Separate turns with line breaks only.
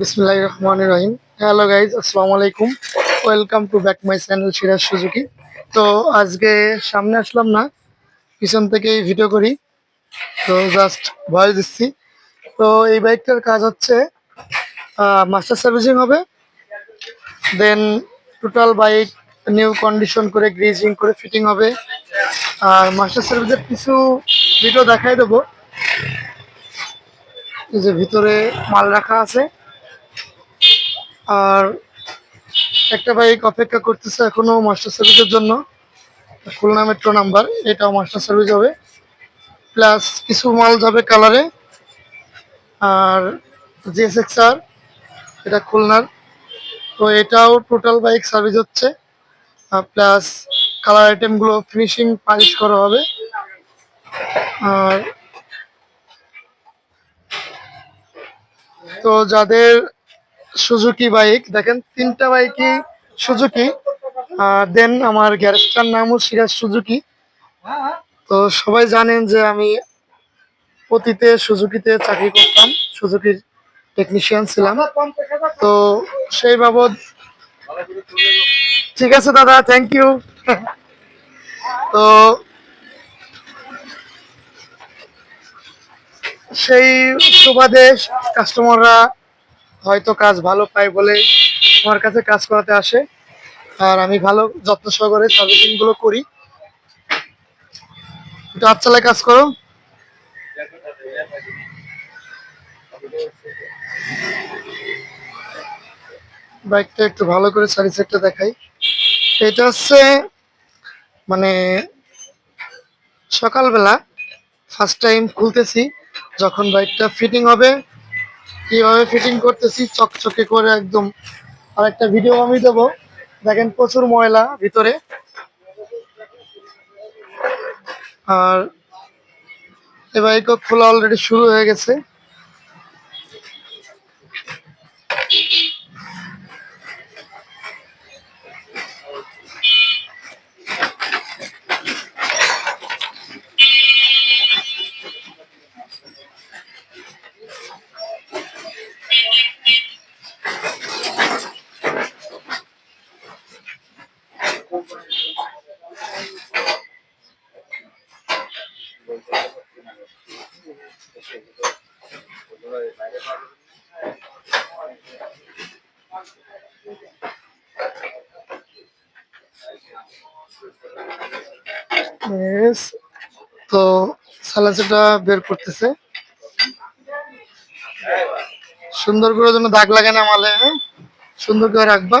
বিসমিল্লাহির রহমানির রহিম। Hello guys আসসালামু আলাইকুম। Welcome to back my channel Siraj Suzuki তো আজকে সামনে আসলাম না, পিছন থেকেই ভিডিও করি। তো জাস্ট ভয়েস দিচ্ছি। তো এই বাইকটার কাজ হচ্ছে মাস্টার সার্ভিসিং হবে। Then total bike new condition করে গ্রিজিং করে ফিটিং হবে। আর মাস্টার সার্ভিসের কিছু ভিডিও দেখাই দেবো। যে ভিতরে মাল রাখা আছে। আর একটা বাইক অপেক্ষা করতেছে এখনও মাস্টার সার্ভিসের জন্য। খুলনা মেট্রো নাম্বার এটাও মাস্টার সার্ভিস হবে। প্লাস কিছু মাল যাবে কালারে আর জিএসএক্স আর এটা খুলনার। তো এটাও টোটাল বাইক সার্ভিস হচ্ছে। প্লাস কালার আইটেমগুলো ফিনিশিং পালিশ করা হবে। আর তো যাদের সুজুকি বাইক দেখেন, তিনটা বাইকই সুজুকি দেন আমার গ্যারেজটার নামও সিরাজ সুজুকি তো সবাই জানেন যে আমি অতীতে সুজুকিতে চাকরি করতাম সুজুকির টেকনিশিয়ান ছিলাম। তো সেই বাবদ ঠিক আছে দাদা থ্যাংক ইউ তো সেই সুবাদে কাস্টমাররা হয়তো কাজ ভালো পায় বলে আমার কাছে কাজ করাতে আসে। আর আমি ভালো, যত্ন সহকারে সার্ভিসিংগুলো করি। একটু চালায় কাজ করো। বাইকটা একটু ভালো করে সার্ভিস একটা দেখাই। এটা হচ্ছে মানে সকালবেলা ফার্স্ট টাইম খুলতেছি, যখন বাইকটা ফিটিং হবে কীভাবে ফিটিং করতেছি, চকচকে করে একদম আর একটা ভিডিও আমি দেবো। দেখেন প্রচুর ময়লা ভিতরে। আর এবার এই খোলা অলরেডি শুরু হয়ে গেছে। তো সালাসিটা বের করতেছে। সুন্দর করে যেন দাগ লাগে না মালে হ্যাঁ? সুন্দর করে রাখবা।